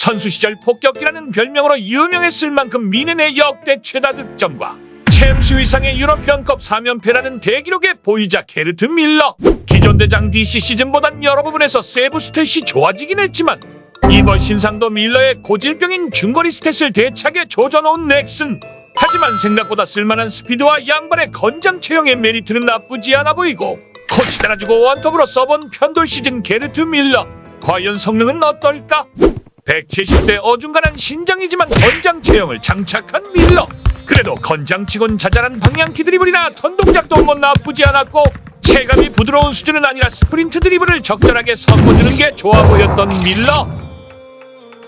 선수 시절 폭격기라는 별명으로 유명했을 만큼 미넨의 역대 최다 득점과 챔스 이상의 유럽연컵 3연패라는 대기록의 보이자 게르트 밀러. 기존 대장 DC 시즌보단 여러 부분에서 세부 스탯이 좋아지긴 했지만 이번 신상도 밀러의 고질병인 중거리 스탯을 대차게 조져놓은 넥슨. 하지만 생각보다 쓸만한 스피드와 양발의 건장 체형의 메리트는 나쁘지 않아 보이고 코치 따라주고 원톱으로 써본 편돌 시즌 게르트 밀러. 과연 성능은 어떨까? 170대 어중간한 신장이지만 건장 체형을 장착한 밀러. 그래도 건장치곤 자잘한 방향키 드리블이나 턴 동작도 뭐 나쁘지 않았고 체감이 부드러운 수준은 아니라 스프린트 드리블을 적절하게 섞어주는 게 좋아 보였던 밀러.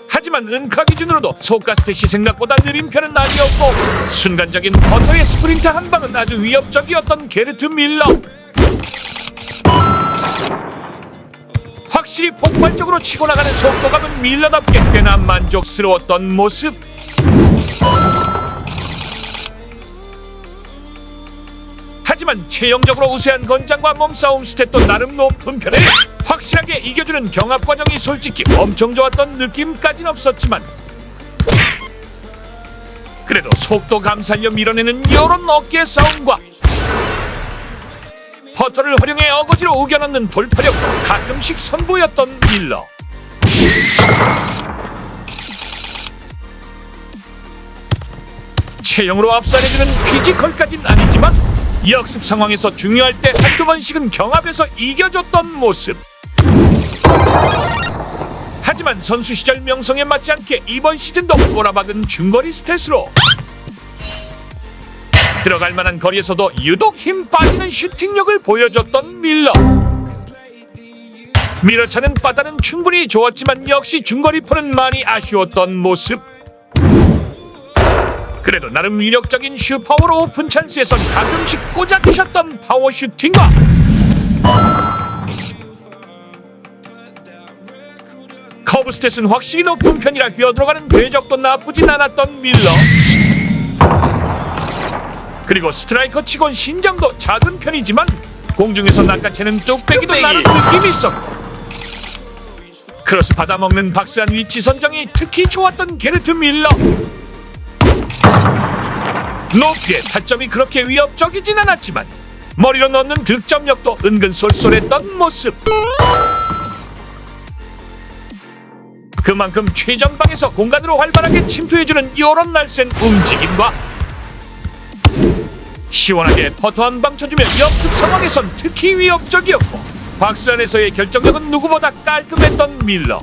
하지만 은카 기준으로도 소가 스탯이 생각보다 느린 편은 아니었고 순간적인 버터의 스프린트 한 방은 아주 위협적이었던 게르트 밀러. 확실히 폭발적으로 치고 나가는 속도감은 밀러답게 꽤나 만족스러웠던 모습. 하지만 체형적으로 우세한 건장과 몸싸움 스탯도 나름 높은 편에 확실하게 이겨주는 경합 과정이 솔직히 엄청 좋았던 느낌까진 없었지만 그래도 속도 감살려 밀어내는 요런 어깨 싸움과 퍼터를 활용해 어거지로 우겨넣는 돌파력도 가끔씩 선보였던 밀러 체형으로 압살해주는 피지컬까진 아니지만 역습 상황에서 중요할 때 한두 번씩은 경합에서 이겨줬던 모습. 하지만 선수 시절 명성에 맞지 않게 이번 시즌도 꼬라박은 중거리 스탯으로 들어갈 만한 거리에서도 유독 힘 빠지는 슈팅력을 보여줬던 밀러. 밀어차는 바다는 충분히 좋았지만 역시 중거리포는 많이 아쉬웠던 모습. 그래도 나름 위력적인 슈퍼워로 오픈 찬스에선 가끔씩 꽂아주셨던 파워 슈팅과 커브 스탯은 확실히 높은 편이라 뛰어들어가는 궤적도 나쁘진 않았던 밀러 그리고 스트라이커 치곤 신장도 작은 편이지만 공중에서 낚아채는 뚝배기도 나는 느낌이 있었고 크로스 받아먹는 박스한 위치 선정이 특히 좋았던 게르트 밀러. 높이의 타점이 그렇게 위협적이진 않았지만 머리로 넣는 득점력도 은근 쏠쏠했던 모습. 그만큼 최전방에서 공간으로 활발하게 침투해주는 요런 날쌘 움직임과 시원하게 퍼터 한 방 쳐주며 역습 상황에선 특히 위협적이었고 박스 안에서의 결정력은 누구보다 깔끔했던 밀러.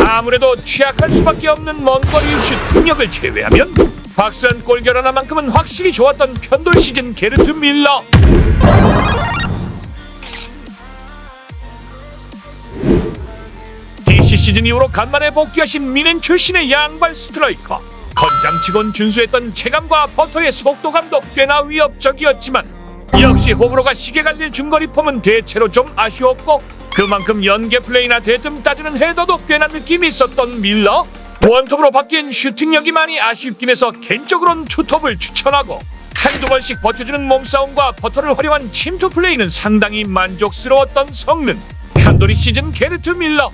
아무래도 취약할 수밖에 없는 먼 거리 슈팅력을 제외하면 박스한 골결 하나만큼은 확실히 좋았던 편돌 시즌 게르트 밀러. DC 시즌 이후로 간만에 복귀하신 미넨 출신의 양발 스트라이커. 건장치곤 준수했던 체감과 버터의 속도감도 꽤나 위협적이었지만 역시 호불호가 시계 갈릴 중거리 폼은 대체로 좀 아쉬웠고 그만큼 연계 플레이나 대뜸 따주는 헤더도 꽤나 느낌이 있었던 밀러. 원톱으로 바뀐 슈팅력이 많이 아쉽긴 해서 개인적으론 투톱을 추천하고 한두 번씩 버텨주는 몸싸움과 버터를 활용한 침투 플레이는 상당히 만족스러웠던 성능. 편돌이 시즌 게르트 밀러